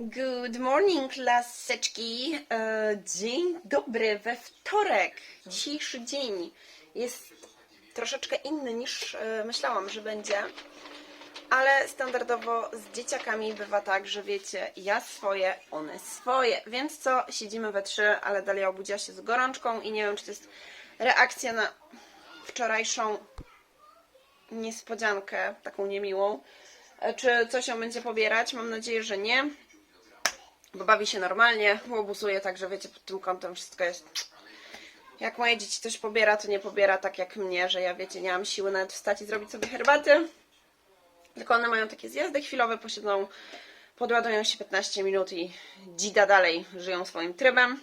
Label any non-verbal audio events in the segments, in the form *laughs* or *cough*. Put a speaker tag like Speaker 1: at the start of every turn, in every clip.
Speaker 1: Good morning, laseczki. E, Dzień dobry we wtorek. Dzisiejszy dzień jest troszeczkę inny niż e, myślałam, że będzie. Ale standardowo z dzieciakami bywa tak, że wiecie, ja swoje, one swoje. Więc co, siedzimy we trzy, ale Dalia obudziła się z gorączką i nie wiem, czy to jest reakcja na wczorajszą niespodziankę, taką niemiłą. E, Czy coś ją będzie pobierać? Mam nadzieję, że nie bo bawi się normalnie, łobuzuje, także wiecie, pod tym kątem wszystko jest... Jak moje dzieci coś pobiera, to nie pobiera tak jak mnie, że ja wiecie, nie mam siły nawet wstać i zrobić sobie herbaty. Tylko one mają takie zjazdy chwilowe, posiedzą, podładują się 15 minut i dzida dalej, żyją swoim trybem.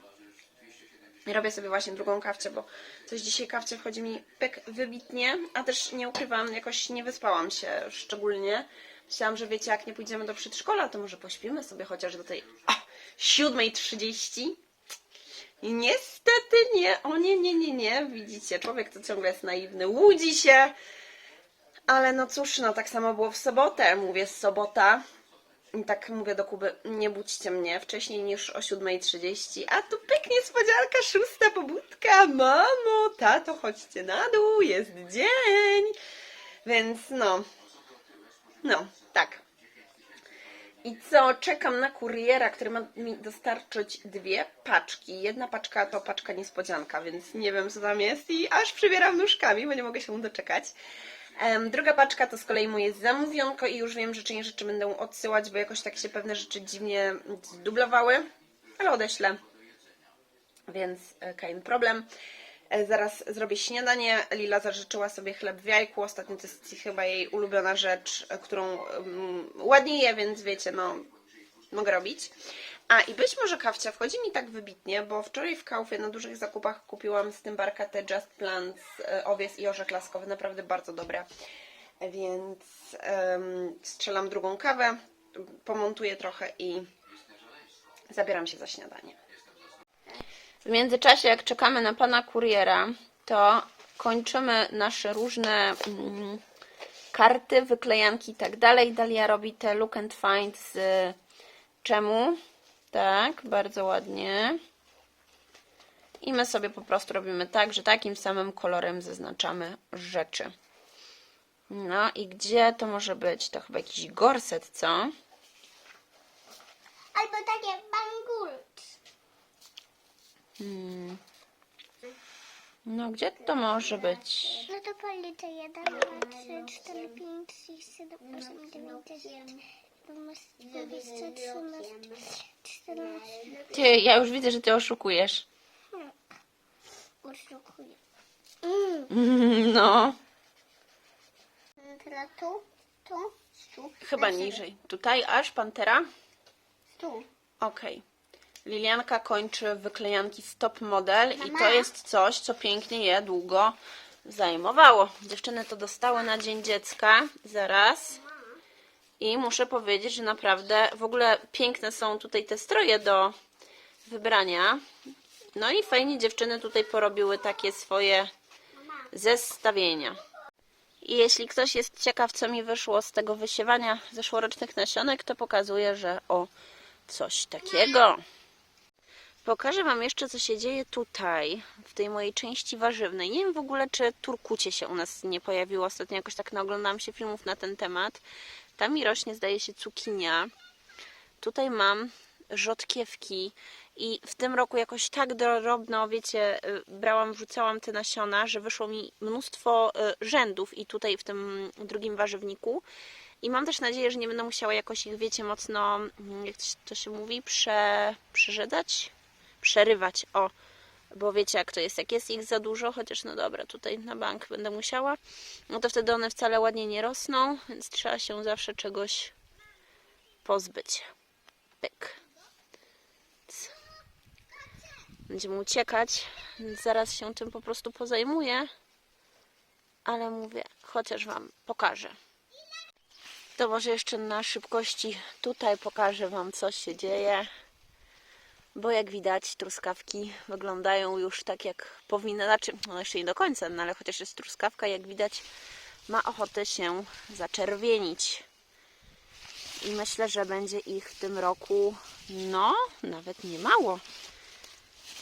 Speaker 1: I robię sobie właśnie drugą kawcie, bo coś dzisiaj kawcie wchodzi mi pyk wybitnie, a też nie ukrywam, jakoś nie wyspałam się szczególnie. Myślałam, że wiecie, jak nie pójdziemy do przedszkola, to może pośpimy sobie chociaż do tej o, 7.30. I niestety nie, o nie, nie, nie, nie, widzicie, człowiek to ciągle jest naiwny, łudzi się. Ale no cóż, no tak samo było w sobotę, mówię sobota. I tak mówię do Kuby, nie budźcie mnie wcześniej niż o 7.30, a tu pyk niespodzianka, szósta pobudka, mamo, tato, chodźcie na dół, jest dzień. Więc no, no, tak. I co? Czekam na kuriera, który ma mi dostarczyć dwie paczki. Jedna paczka to paczka niespodzianka, więc nie wiem co tam jest i aż przybieram nóżkami, bo nie mogę się doczekać. Druga paczka to z kolei moje zamówionko i już wiem, że część rzeczy będę odsyłać, bo jakoś tak się pewne rzeczy dziwnie zdublowały, ale odeślę. Więc e, kein problem. E, Zaraz zrobię śniadanie. Lila zażyczyła sobie chleb w jajku. Ostatnio to jest chyba jej ulubiona rzecz, e, którą um, ładnie je, więc wiecie, no mogę robić. A i być może kawcia wchodzi mi tak wybitnie, bo wczoraj w Kaufie na dużych zakupach kupiłam z tym barka te Just Plants, e, owiec i orzech laskowy, naprawdę bardzo dobre. Więc em, strzelam drugą kawę, pomontuję trochę i zabieram się za śniadanie. W międzyczasie, jak czekamy na pana kuriera, to kończymy nasze różne mm, karty, wyklejanki i tak dalej. Dalia robi te look and find z czemu. Tak, bardzo ładnie. I my sobie po prostu robimy tak, że takim samym kolorem zaznaczamy rzeczy. No i gdzie to może być? To chyba jakiś gorset, co?
Speaker 2: Albo takie.
Speaker 1: No gdzie to może być?
Speaker 2: No to policzę 1, 2, 3, 4, 5, 6, 7, 8, 9, 10, 11, 12, 13, 14.
Speaker 1: Ty, ja już widzę, że ty oszukujesz.
Speaker 2: Uszukuję.
Speaker 1: No,
Speaker 2: Teraz tu, tu, tu.
Speaker 1: chyba niżej. Tutaj aż pantera?
Speaker 2: Tu.
Speaker 1: Okej. Lilianka kończy wyklejanki Stop Model i to jest coś, co pięknie je długo zajmowało. Dziewczyny to dostały na Dzień Dziecka, zaraz. I muszę powiedzieć, że naprawdę w ogóle piękne są tutaj te stroje do wybrania. No i fajnie dziewczyny tutaj porobiły takie swoje zestawienia. I jeśli ktoś jest ciekaw, co mi wyszło z tego wysiewania zeszłorocznych nasionek, to pokazuję, że o coś takiego. Pokażę Wam jeszcze, co się dzieje tutaj, w tej mojej części warzywnej. Nie wiem w ogóle, czy turkucie się u nas nie pojawiło. Ostatnio jakoś tak naoglądałam się filmów na ten temat. Tam mi rośnie, zdaje się, cukinia. Tutaj mam rzodkiewki i w tym roku jakoś tak drobno, wiecie, y, brałam, wrzucałam te nasiona, że wyszło mi mnóstwo y, rzędów i tutaj w tym drugim warzywniku. I mam też nadzieję, że nie będę musiała jakoś ich, wiecie, mocno, mm, jak to się- mówi, prze, przerzedzać? Przerywać, o. Bo wiecie, jak to jest, jak jest ich za dużo, chociaż no dobra, tutaj na bank będę musiała, no to wtedy one wcale ładnie nie rosną, więc trzeba się zawsze czegoś pozbyć. Pyk. Będziemy uciekać, więc zaraz się tym po prostu pozajmuję. Ale mówię, chociaż Wam pokażę. To może jeszcze na szybkości tutaj pokażę Wam, co się dzieje. Bo jak widać, truskawki wyglądają już tak, jak powinny. Znaczy, no jeszcze nie do końca, no ale chociaż jest truskawka, jak widać, ma ochotę się zaczerwienić. I myślę, że będzie ich w tym roku, no, nawet nie mało.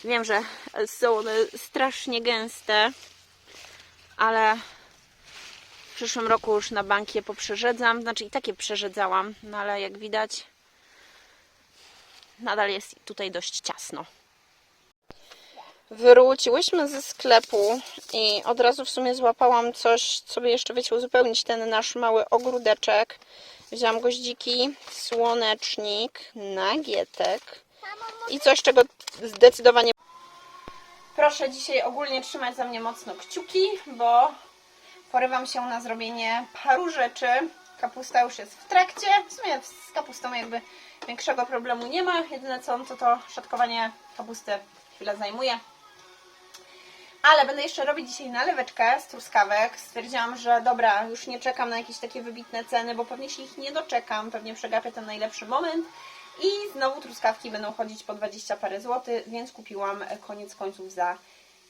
Speaker 1: Wiem, że są one strasznie gęste, ale w przyszłym roku już na bank je poprzerzedzam. Znaczy i takie przerzedzałam, no ale jak widać, nadal jest tutaj dość ciasno. Wróciłyśmy ze sklepu i od razu w sumie złapałam coś, co by jeszcze, wiecie, uzupełnić ten nasz mały ogródeczek. Wzięłam goździki, słonecznik, nagietek i coś, czego zdecydowanie... Proszę dzisiaj ogólnie trzymać za mnie mocno kciuki, bo porywam się na zrobienie paru rzeczy. Kapusta już jest w trakcie. W sumie z kapustą jakby większego problemu nie ma. Jedyne co, to to szatkowanie kapusty chwilę zajmuje. Ale będę jeszcze robić dzisiaj naleweczkę z truskawek. Stwierdziłam, że dobra, już nie czekam na jakieś takie wybitne ceny, bo pewnie się ich nie doczekam. Pewnie przegapię ten najlepszy moment. I znowu truskawki będą chodzić po 20 parę złotych, więc kupiłam koniec końców za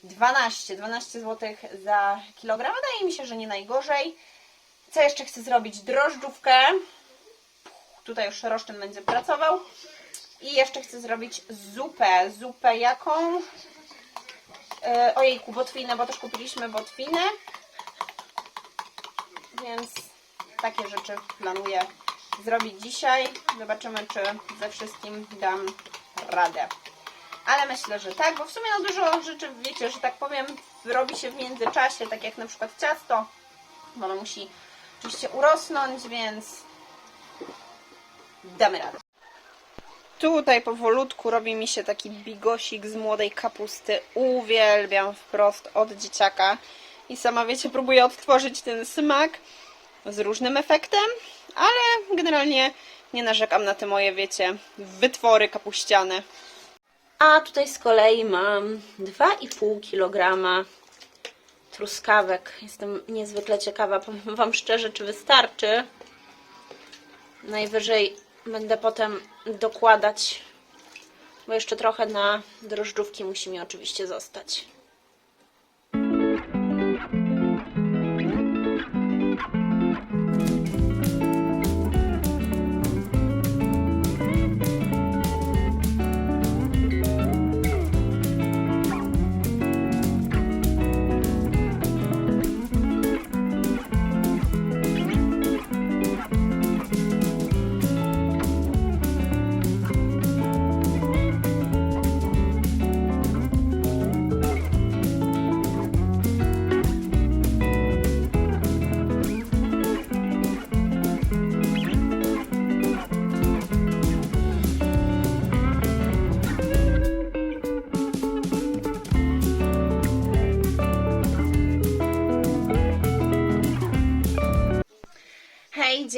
Speaker 1: 12. 12 zł za kilogram. Wydaje mi się, że nie najgorzej. Co jeszcze chcę zrobić? Drożdżówkę. Tutaj już roszczyn będzie pracował. I jeszcze chcę zrobić zupę. Zupę jaką? E, ojejku, botwinę, bo też kupiliśmy botwinę. Więc takie rzeczy planuję zrobić dzisiaj. Zobaczymy, czy ze wszystkim dam radę. Ale myślę, że tak, bo w sumie no dużo rzeczy, wiecie, że tak powiem, robi się w międzyczasie, tak jak na przykład ciasto. Bo ono musi oczywiście urosnąć, więc damy radę. Tutaj powolutku robi mi się taki bigosik z młodej kapusty. Uwielbiam wprost od dzieciaka. I sama wiecie, próbuję odtworzyć ten smak z różnym efektem, ale generalnie nie narzekam na te moje, wiecie, wytwory kapuściane. A tutaj z kolei mam 2,5 kg truskawek. Jestem niezwykle ciekawa, powiem Wam szczerze, czy wystarczy. Najwyżej będę potem dokładać, bo jeszcze trochę na drożdżówki musi mi oczywiście zostać.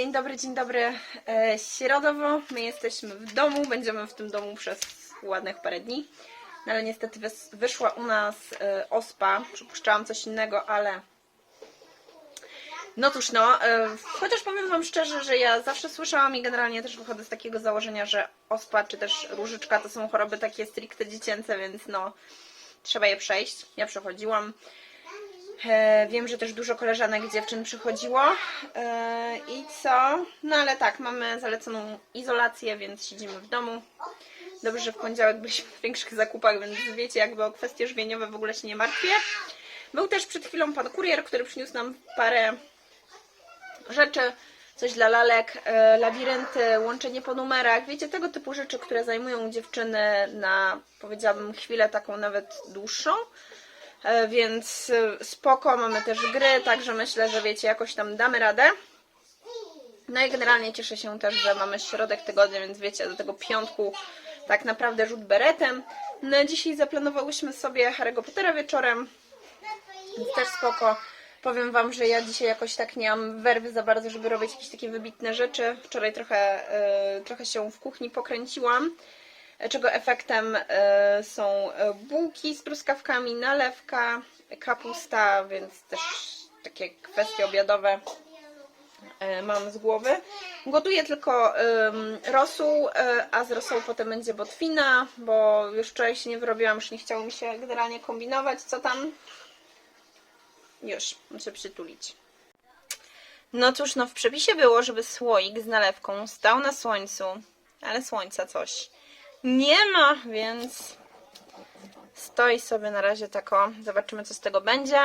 Speaker 1: Dzień dobry, dzień dobry. E, środowo, my jesteśmy w domu, będziemy w tym domu przez ładnych parę dni. No ale niestety wys, wyszła u nas e, ospa. Przypuszczałam coś innego, ale. No cóż, no. E, chociaż powiem Wam szczerze, że ja zawsze słyszałam i generalnie też wychodzę z takiego założenia, że ospa czy też różyczka to są choroby takie stricte dziecięce, więc no. Trzeba je przejść. Ja przechodziłam. E, wiem, że też dużo koleżanek dziewczyn przychodziło. E, I co? No ale tak, mamy zaleconą izolację, więc siedzimy w domu. Dobrze, że w poniedziałek byliśmy w większych zakupach, więc wiecie, jakby o kwestie żywieniowe w ogóle się nie martwię. Był też przed chwilą pan kurier, który przyniósł nam parę rzeczy, coś dla lalek, e, labirynty, łączenie po numerach, wiecie, tego typu rzeczy, które zajmują dziewczyny na, powiedziałabym, chwilę taką nawet dłuższą. E, Więc e, spoko, mamy też gry, także myślę, że wiecie, jakoś tam damy radę. No i generalnie cieszę się też, że mamy środek tygodnia, więc wiecie, do tego piątku tak naprawdę rzut beretem. No dzisiaj zaplanowałyśmy sobie Harry'ego Pottera wieczorem, więc też spoko. Powiem Wam, że ja dzisiaj jakoś tak nie mam werwy za bardzo, żeby robić jakieś takie wybitne rzeczy. Wczoraj trochę, e, trochę się w kuchni pokręciłam, czego efektem e, są e, bułki z truskawkami, nalewka, kapusta, więc też takie kwestie obiadowe e, mam z głowy. Gotuję tylko rosół, a z rosołu potem będzie botwina, bo już wczoraj się nie wyrobiłam, już nie chciało mi się generalnie kombinować, co tam. Już, muszę przytulić. No cóż, no w przepisie było, żeby słoik z nalewką stał na słońcu, ale słońca coś nie ma, więc stoi sobie na razie tako. Zobaczymy, co z tego będzie.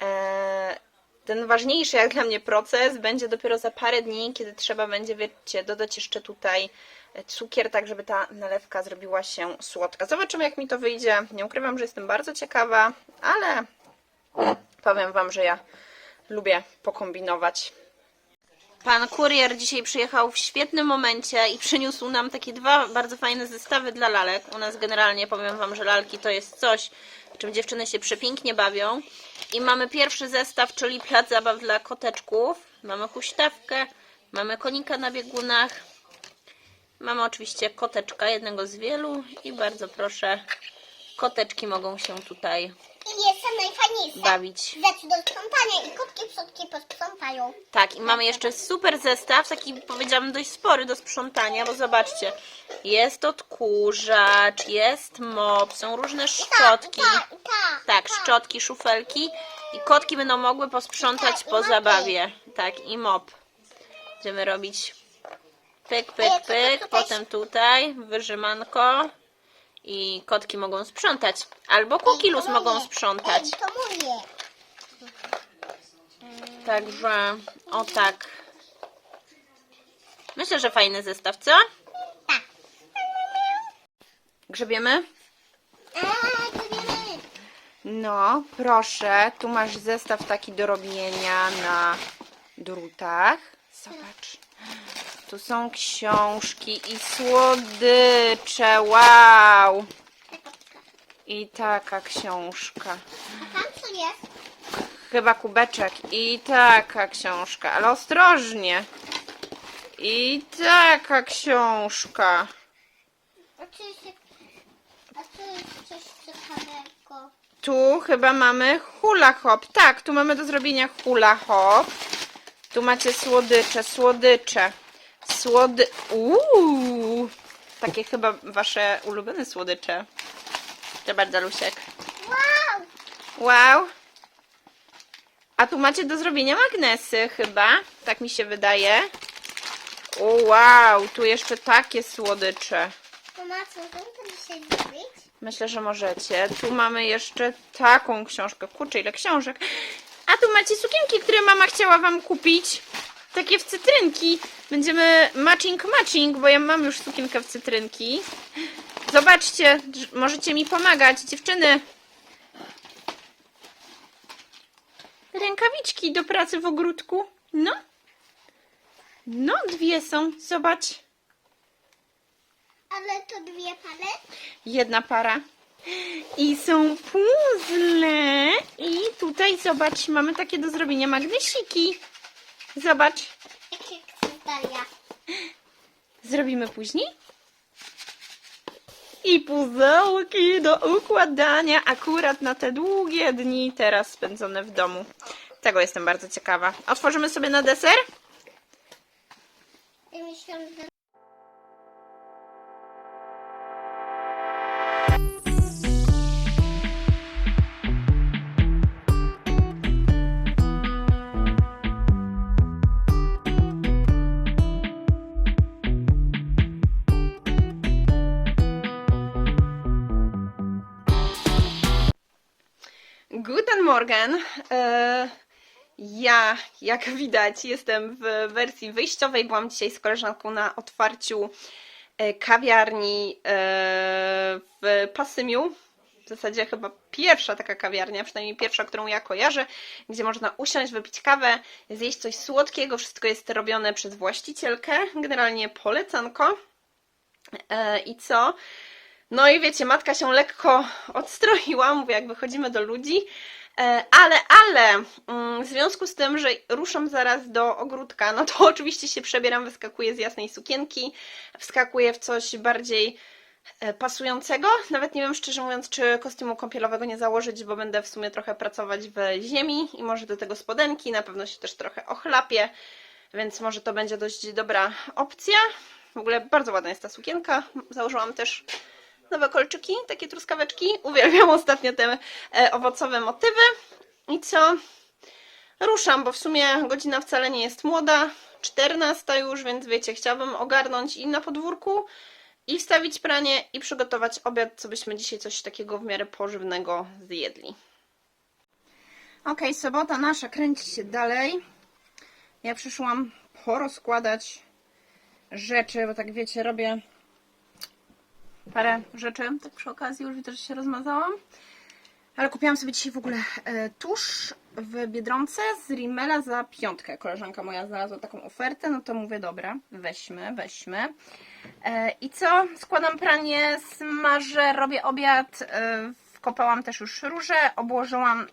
Speaker 1: Eee, ten ważniejszy jak dla mnie proces będzie dopiero za parę dni, kiedy trzeba będzie, wiecie, dodać jeszcze tutaj e, cukier, tak żeby ta nalewka zrobiła się słodka. Zobaczymy, jak mi to wyjdzie. Nie ukrywam, że jestem bardzo ciekawa, ale powiem Wam, że ja lubię pokombinować. Pan kurier dzisiaj przyjechał w świetnym momencie i przyniósł nam takie dwa bardzo fajne zestawy dla lalek. U nas generalnie powiem Wam, że lalki to jest coś, czym dziewczyny się przepięknie bawią. I mamy pierwszy zestaw, czyli plac zabaw dla koteczków. Mamy huśtawkę, mamy konika na biegunach. Mamy oczywiście koteczka, jednego z wielu i bardzo proszę, koteczki mogą się tutaj
Speaker 2: I jest to najfajniejsze.
Speaker 1: bawić.
Speaker 2: Rzeczy do sprzątania i kotki przodki posprzątają.
Speaker 1: Tak, i mamy jeszcze super zestaw, taki powiedziałabym dość spory do sprzątania, bo zobaczcie, jest odkurzacz, jest mop, są różne szczotki.
Speaker 2: Tak, tak.
Speaker 1: Tak, szczotki, szufelki i kotki będą mogły posprzątać po zabawie. Tak, i mop. Będziemy robić pyk, pyk, pyk, potem tutaj wyżymanko i kotki mogą sprzątać. Albo kukilus mogą sprzątać.
Speaker 2: Ej, to moje.
Speaker 1: Także o tak. Myślę, że fajny zestaw, co?
Speaker 2: Tak.
Speaker 1: Grzebiemy?
Speaker 2: Wiemy.
Speaker 1: No, proszę, tu masz zestaw taki do robienia na drutach. Zobacz. Tu są książki i słodycze. Wow! I taka książka.
Speaker 2: A tam co jest?
Speaker 1: Chyba kubeczek. I taka książka, ale ostrożnie. I taka książka.
Speaker 2: A co jest, a co jest coś ciekawego?
Speaker 1: Tu chyba mamy hula hop. Tak, tu mamy do zrobienia hula hop. Tu macie słodycze, słodycze. Słody... Uuu! Takie chyba wasze ulubione słodycze. Proszę bardzo, Lusiek.
Speaker 2: Wow!
Speaker 1: Wow! A tu macie do zrobienia magnesy chyba. Tak mi się wydaje. O, wow! Tu jeszcze takie słodycze.
Speaker 2: Mama, co to zrobić?
Speaker 1: Myślę, że możecie. Tu mamy jeszcze taką książkę. Kurczę, ile książek. A tu macie sukienki, które mama chciała wam kupić. Takie w cytrynki. Będziemy matching matching, bo ja mam już sukienkę w cytrynki. Zobaczcie, możecie mi pomagać, dziewczyny. Rękawiczki do pracy w ogródku. No. No, dwie są. Zobacz.
Speaker 2: Ale to dwie pary?
Speaker 1: Jedna para. I są puzzle. I tutaj zobacz, mamy takie do zrobienia magnesiki. Zobacz. Zrobimy później. I puzełki do układania akurat na te długie dni teraz spędzone w domu. Tego jestem bardzo ciekawa. Otworzymy sobie na deser? Morgen. E, Ja, jak widać, jestem w wersji wyjściowej. Byłam dzisiaj z koleżanką na otwarciu e, kawiarni e, w Pasymiu. W zasadzie chyba pierwsza taka kawiarnia, przynajmniej pierwsza, którą ja kojarzę, gdzie można usiąść, wypić kawę, zjeść coś słodkiego. Wszystko jest robione przez właścicielkę. Generalnie polecanko. I co? No i wiecie, matka się lekko *laughs* odstroiła, mówię, jak wychodzimy do ludzi, ale, ale mm, w związku z tym, że ruszam zaraz do ogródka, no to *laughs* oczywiście się przebieram, wyskakuję z jasnej sukienki, wskakuję w coś bardziej e, pasującego. Nawet nie wiem szczerze mówiąc, czy kostiumu kąpielowego nie założyć, bo będę w sumie trochę pracować w ziemi i może do tego spodenki, na pewno się też trochę ochlapię, więc może to będzie dość dobra opcja. W ogóle bardzo ładna jest ta sukienka. Założyłam też nowe kolczyki, takie truskaweczki. Uwielbiam ostatnio te e, owocowe motywy. I co? ruszam, bo w sumie godzina wcale nie jest młoda. 14 już, więc wiecie, chciałabym ogarnąć i na podwórku, i wstawić pranie, i przygotować obiad, co byśmy dzisiaj coś takiego w miarę pożywnego zjedli. Ok, sobota nasza kręci się dalej. Ja przyszłam porozkładać rzeczy, bo tak wiecie, robię parę rzeczy. Tak przy okazji już widzę, że się rozmazałam. Ale kupiłam sobie dzisiaj w ogóle e, tusz w Biedronce z Rimmela za piątkę. Koleżanka moja znalazła taką ofertę, no to mówię, dobra, weźmy, weźmy. E, I co? Składam pranie, smażę, robię obiad. E, wkopałam też już róże, obłożyłam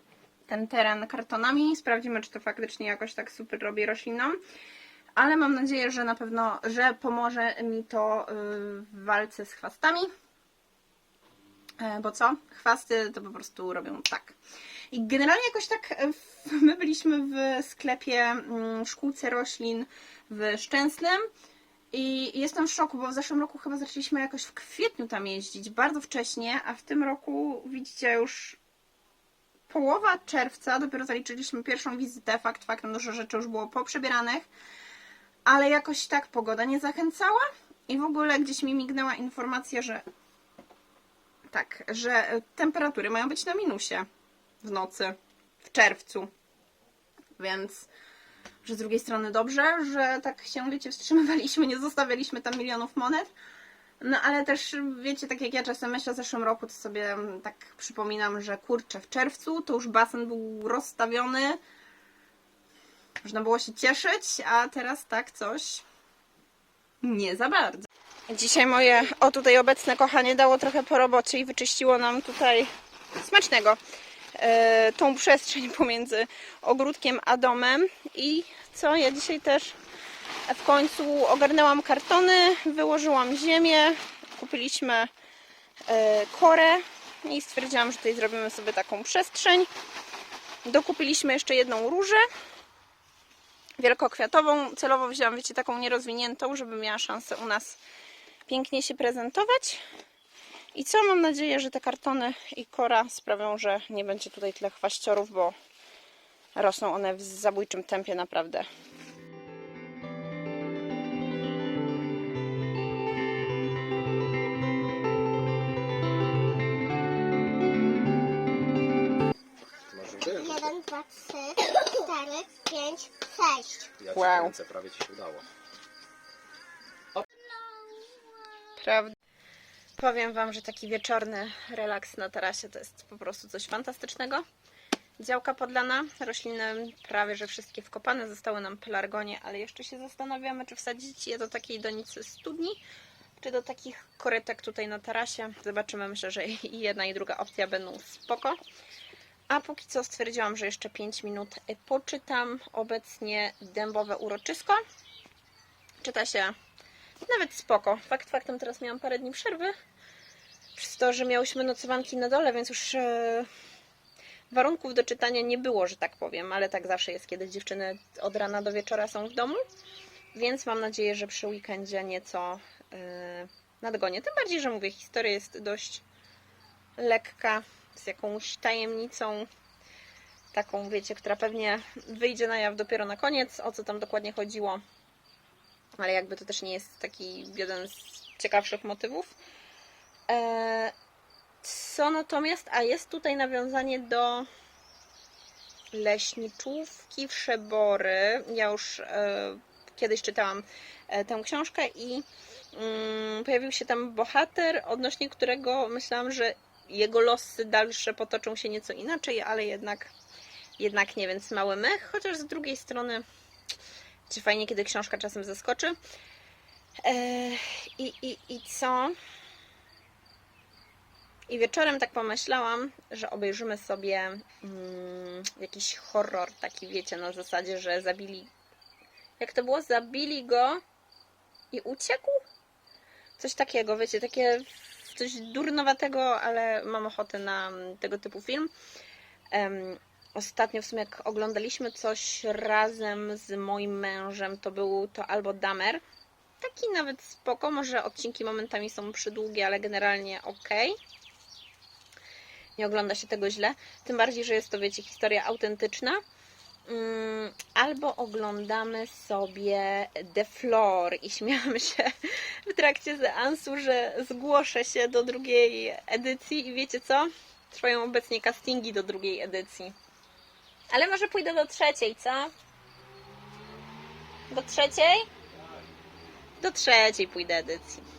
Speaker 1: ten teren kartonami. Sprawdzimy, czy to faktycznie jakoś tak super robi roślinom. Ale mam nadzieję, że na pewno, że pomoże mi to y, w walce z chwastami. E, Bo co? Chwasty to po prostu robią tak. I generalnie jakoś tak e, my byliśmy w sklepie mm, szkółce roślin w Szczęsnym i jestem w szoku, bo w zeszłym roku chyba zaczęliśmy jakoś w kwietniu tam jeździć, bardzo wcześnie, a w tym roku widzicie już połowa czerwca, dopiero zaliczyliśmy pierwszą wizytę, fakt faktem, dużo rzeczy już było poprzebieranych, ale jakoś tak pogoda nie zachęcała i w ogóle gdzieś mi mignęła informacja, że tak, że e, temperatury mają być na minusie w nocy, w czerwcu. Więc, że z drugiej strony dobrze, że tak się, wiecie, wstrzymywaliśmy, nie zostawialiśmy tam milionów monet. No ale też, wiecie, tak jak ja czasem myślę w zeszłym roku, to sobie mm, tak przypominam, że kurczę, w czerwcu to już basen był rozstawiony. Można było się cieszyć, a teraz tak coś nie za bardzo. Dzisiaj moje, o tutaj obecne kochanie dało trochę po robocie i wyczyściło nam tutaj smacznego e, tą przestrzeń pomiędzy ogródkiem a domem i co, ja dzisiaj też w końcu ogarnęłam kartony, wyłożyłam ziemię, kupiliśmy e, korę i stwierdziłam, że tutaj zrobimy sobie taką przestrzeń. Dokupiliśmy jeszcze jedną różę wielkokwiatową. Celowo wzięłam, wiecie, taką nierozwiniętą, żeby miała szansę u nas pięknie się prezentować. I co? Mam nadzieję, że te kartony i kora sprawią, że nie będzie tutaj tyle chwaściorów, bo rosną one w zabójczym tempie naprawdę.
Speaker 3: Ja
Speaker 1: Wow.
Speaker 3: kręcę, prawie ci się udało.
Speaker 1: Prawda? Powiem Wam, że taki wieczorny relaks na tarasie to jest po prostu coś fantastycznego. Działka podlana, rośliny prawie że wszystkie wkopane, zostały nam pelargonie, ale jeszcze się zastanawiamy, czy wsadzić je do takiej donicy studni, czy do takich korytek tutaj na tarasie. Zobaczymy, myślę, że i jedna i druga opcja będą spoko. A póki co stwierdziłam, że jeszcze 5 minut poczytam obecnie dębowe uroczysko. Czyta się nawet spoko. Fakt faktem teraz miałam parę dni przerwy. Przez to, że miałyśmy nocowanki na dole, więc już e, warunków do czytania nie było, że tak powiem, ale tak zawsze jest, kiedy dziewczyny od rana do wieczora są w domu. Więc mam nadzieję, że przy weekendzie nieco e, nadgonię. Tym bardziej, że mówię, historia jest dość lekka, z jakąś tajemnicą, taką, wiecie, która pewnie wyjdzie na jaw dopiero na koniec, o co tam dokładnie chodziło ale jakby to też nie jest taki jeden z ciekawszych motywów. E, Co natomiast, a jest tutaj nawiązanie do leśniczówki w Szebory. Ja już e, kiedyś czytałam e, tę książkę i mm, pojawił się tam bohater, odnośnie którego myślałam, że jego losy dalsze potoczą się nieco inaczej, ale jednak, jednak nie, więc mały mech, chociaż z drugiej strony czy fajnie, kiedy książka czasem zaskoczy. Eee, i, i, I co? I wieczorem tak pomyślałam, że obejrzymy sobie mm, jakiś horror, taki wiecie, na zasadzie, że zabili. Jak to było? Zabili go i uciekł? Coś takiego, wiecie, takie coś durnowatego, ale mam ochotę na mm, tego typu film. Em, ostatnio w sumie jak oglądaliśmy coś razem z moim mężem, to był to albo Damer. Taki nawet spoko, może odcinki momentami są przydługie, ale generalnie ok. Nie ogląda się tego źle. Tym bardziej, że jest to, wiecie, historia autentyczna. Mm, albo oglądamy sobie The Floor i śmiałam się w trakcie seansu, że zgłoszę się do drugiej edycji i wiecie co? Trwają obecnie castingi do drugiej edycji. Ale może pójdę do trzeciej, co? Do trzeciej? Do trzeciej pójdę edycji.